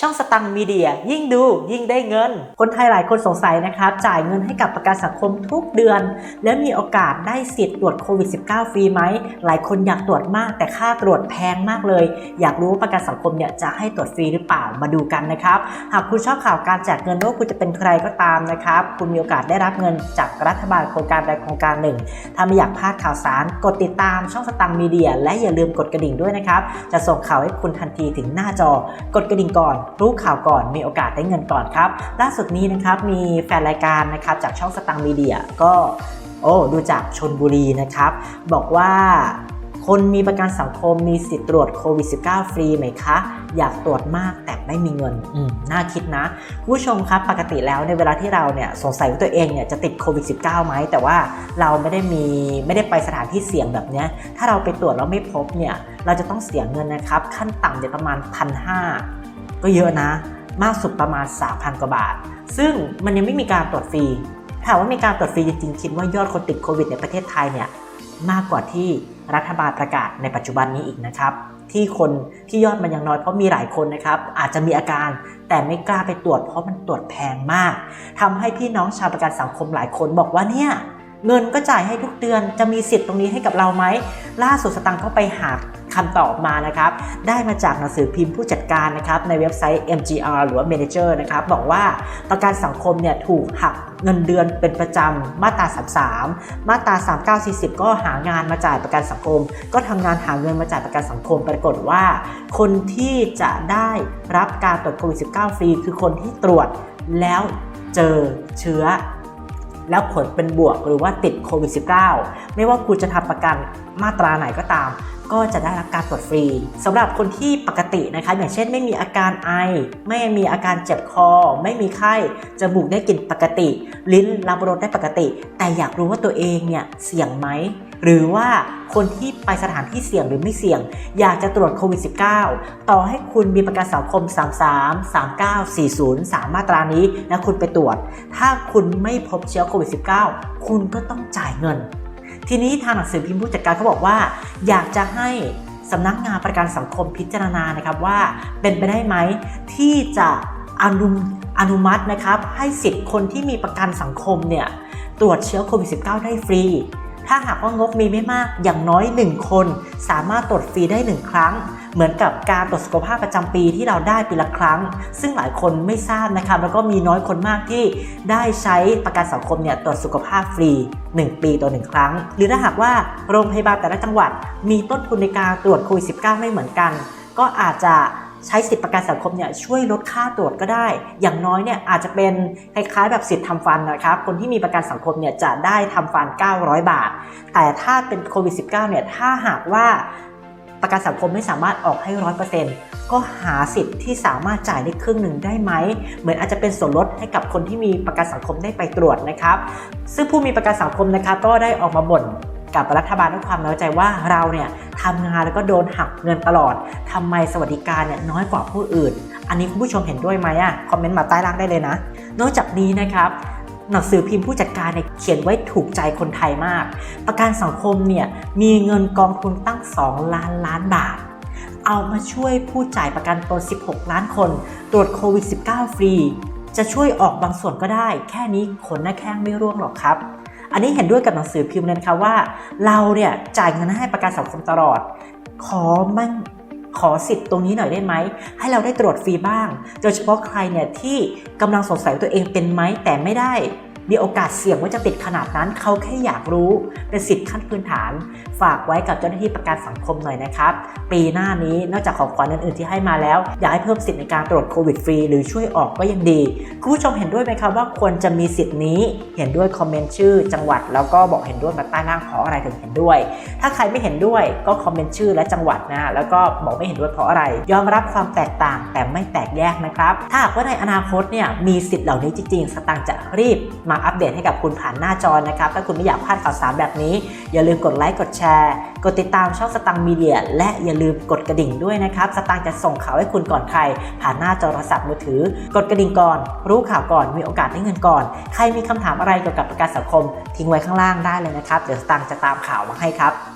ช่องสตังมีเดีย ยิ่งดูยิ่งได้เงิน คนไทยหลายคนสงสัยนะครับ จ่ายเงินให้กับประกันสังคมทุกเดือน แล้วมีโอกาสได้สิทธิ์ตรวจโควิด -19 ฟรีไหม หลายคนอยากตรวจมากแต่ค่าตรวจแพงมากเลย อยากรู้ว่าประกันสังคมเนี่ยจะให้ตรวจฟรีหรือเปล่ามาดูกันนะครับ หากคุณชอบข่าวการแจกเงินว่าคุณจะเป็นใครก็ตามนะครับ คุณมีโอกาสได้รับเงินจากรัฐบาลโครงการใดโครงการหนึ่ง ถ้าไม่อยากพลาดข่าวสาร กดติดตามช่องสตังมีเดีย และอย่าลืมกดกระดิ่งด้วยนะครับ จะส่งข่าวให้คุณทันทีถึงหน้าจอกดกระดิ่งก่อนรู้ข่าวก่อนมีโอกาสได้เงินก่อนครับ ล่าสุดนี้นะครับมีแฟนรายการนะครับจากช่องสตังค์มีเดียก็โอ้ดูจากชนบุรีนะครับ บอกว่าคนมีประกันสังคมมีสิทธิ์ตรวจโควิด -19 ฟรีไหมคะ อยากตรวจมากแต่ไม่มีเงินอืน่าคิดนะผู้ชมครับปกติแล้วในเวลาที่เราเนี่ยสงสัยว่าตัวเองเนี่ยจะติดโควิด -19 ไหมแต่ว่าเราไม่ได้มีไม่ได้ไปสถานที่เสี่ยงแบบนี้ถ้าเราไปตรวจแล้วไม่พบเนี่ยเราจะต้องเสียเงินนะครับ ขั้นต่ำเนี่ยประมาณ1,500 ก็เยอะนะ มากสุดประมาณ 3,000 กว่าบาท ซึ่งมันยังไม่มีการตรวจฟรีถามว่ามีการตรวจฟรีจริงๆ คิดว่ายอดคนติดโควิดในประเทศไทยเนี่ยมากกว่าที่รัฐบาลประกาศในปัจจุบันนี้อีกนะครับที่คนที่ยอดมันยังน้อยเพราะมีหลายคนนะครับ อาจจะมีอาการแต่ไม่กล้าไปตรวจเพราะมันตรวจแพงมากทำให้พี่น้องชาวประกันสังคมหลายคนบอกว่าเนี่ย เงินก็จ่ายให้ทุกเดือนจะมีสิทธิ์ตรงนี้ให้กับเราไหมล่าสุดสตังค์ก็ไปหาคำตอบมานะครับ ได้มาจากหนังสือพิมพ์ผู้จัดการนะครับ ในเว็บไซต์ MGR หรือว่า Manager นะครับ บอกว่าประกันสังคมเนี่ยถูกหักเงินเดือนเป็นประจำมาตรา 33 มาตรา 39 40 ก็หางานมาจ่ายประกันสังคม ก็ทำงานหาเงินมาจ่ายประกันสังคม ปรากฏว่า คนที่จะได้รับการตรวจโควิด -19 ฟรี คือคนที่ตรวจแล้วเจอเชื้อ แล้วผลเป็นบวกหรือว่าติดโควิด -19 ไม่ว่าคุณจะทำประกันมาตราไหนก็ตาม ก็จะได้รับการตรวจฟรีสำหรับคนที่ปกตินะคะอย่างเช่น ไม่มีอาการไอ ไม่มีอาการเจ็บคอ ไม่มีไข้จมูกได้กลิ่นปกติ ลิ้นรับรสได้ปกติ แต่อยากรู้ว่าตัวเองเนี่ยเสี่ยงไหมหรือว่าคนที่ไปสถานที่เสี่ยงหรือไม่เสี่ยง อยากจะตรวจโควิด -19 ต่อให้คุณมีประกันสังคม 33 39 40 3 มาตรานี้แล้วคุณไปตรวจ ถ้าคุณไม่พบเชื้อโควิด -19 คุณก็ต้องจ่ายเงิน ทีนี้ทางหนังสือพิมพ์ผู้จัดการเขาบอกว่า อยากจะให้สำนักงานประกันสังคมพิจารณานะครับว่าเป็นไปได้ไหมที่จะอนุอนุมัตินะครับให้สิทธิ์คนที่มีประกันสังคมเนี่ยตรวจเชื้อโควิด -19 ได้ฟรี ถ้าหากว่างบมีไม่มากอย่างน้อย 1 คน สามารถตรวจฟรีได้ 1 ครั้ง เหมือนกับการตรวจสุขภาพประจำปีที่เราได้ปีละครั้ง ซึ่งหลายคนไม่ทราบนะครับแล้วก็มีน้อยคนมากที่ได้ใช้ประกันสังคมเนี่ยตรวจสุขภาพฟรี 1 ปีต่อ1ครั้ง หรือถ้าหากว่าโรงพยาบาลแต่ละจังหวัด มีต้นทุนในการตรวจโควิด -19 ไม่เหมือนกัน ก็อาจจะใช้สิทธิประกันสังคมเนี่ยช่วยลดค่าตรวจก็ได้ อย่างน้อยเนี่ยอาจจะเป็นคล้ายๆแบบสิทธิ์ทำฟันนะครับ คนที่มีประกันสังคมเนี่ยจะได้ทำฟัน 900 บาท แต่ถ้าเป็นโควิด -19 เนี่ยถ้าหากว่า ประกันสังคมไม่สามารถออกให้ร้อยเปอร์เซ็นต์ก็หาสิทธิ์ที่สามารถจ่ายได้ครึ่งหนึ่งได้ไหม เหมือนอาจจะเป็นส่วนลดให้กับคนที่มีประกันสังคมได้ไปตรวจนะครับ ซึ่งผู้มีประกันสังคมนะครับก็ได้ออกมาบ่นกับรัฐบาลด้วยความน้อยใจว่าเราเนี่ยทำงานแล้วก็โดนหักเงินตลอดทำไมสวัสดิการเนี่ยน้อยกว่าผู้อื่น อันนี้คุณผู้ชมเห็นด้วยไหมอะ คอมเมนต์มาใต้ล่างได้เลยนะ นอกจากนี้นะครับ หนังสือพิมพ์ผู้จัดการเนี่ยเขียนไว้ถูกใจคนไทยมาก ประกันสังคมเนี่ยมีเงินกองทุนตั้ง 2 ล้านล้านบาท เอามาช่วยผู้จ่ายประกันตน 16 ล้านคน ตรวจโควิด -19 ฟรี จะช่วยออกบางส่วนก็ได้ แค่นี้ขนหน้าแข้งไม่ร่วงหรอกครับอันนี้เห็นด้วยกับหนังสือพิมพ์เลยนะคะว่า เราเนี่ยจ่ายเงินให้ประกันสังคมตลอด ขอมั่ง ขอสิทธิ์ตรงนี้หน่อยได้ไหม ให้เราได้ตรวจฟรีบ้าง โดยเฉพาะใครเนี่ยที่กำลังสงสัยตัวเองเป็นไหมแต่ไม่ได้ มีโอกาสเสี่ยงว่าจะติดขนาดนั้น เขาแค่อยากรู้เป็นสิทธิ์ขั้นพื้นฐาน ฝากไว้กับเจ้าหน้าที่ประกันสังคมหน่อยนะครับ ปีหน้านี้นอกจากของขวัญอื่นๆที่ให้มาแล้ว อยากให้เพิ่มสิทธิ์ในการตรวจโควิดฟรีหรือช่วยออกก็ยังดี คุณผู้ชมเห็นด้วยไหมครับว่าควรจะมีสิทธิ์นี้เห็นด้วยคอมเมนต์ชื่อ จังหวัดแล้วก็บอกเห็นด้วยมาใต้ล่างเพราะอะไรถึงเห็นด้วย ถ้าใครไม่เห็นด้วยก็คอมเมนต์ชื่อและจังหวัดนะแล้วก็บอกไม่เห็นด้วยเพราะอะไร ยอมรับความแตกต่างแต่ไม่แตกแยกนะครับ ถ้าหากว่าในอนาคตเนี่ยมีสิทธิ์เหล่านี้จริงๆ สตางค์จะรีบมาอัปเดตให้กับคุณผ่านหน้าจอนะครับ ถ้าคุณไม่อยากพลาดข่าวสารแบบนี้ อย่าลืมกดไลค์กดแชร์ กดติดตามช่องสตังค์มีเดีย และอย่าลืมกดกระดิ่งด้วยนะครับ สตังค์จะส่งข่าวให้คุณก่อนใคร ผ่านหน้าจอโทรศัพท์มือถือ กดกระดิ่งก่อน รู้ข่าวก่อนมีโอกาสได้เงินก่อน ใครมีคำถามอะไรเกี่ยวกับประกันสังคม ทิ้งไว้ข้างล่างได้เลยนะครับเดี๋ยวสตังค์จะตามข่าวมาให้ครับ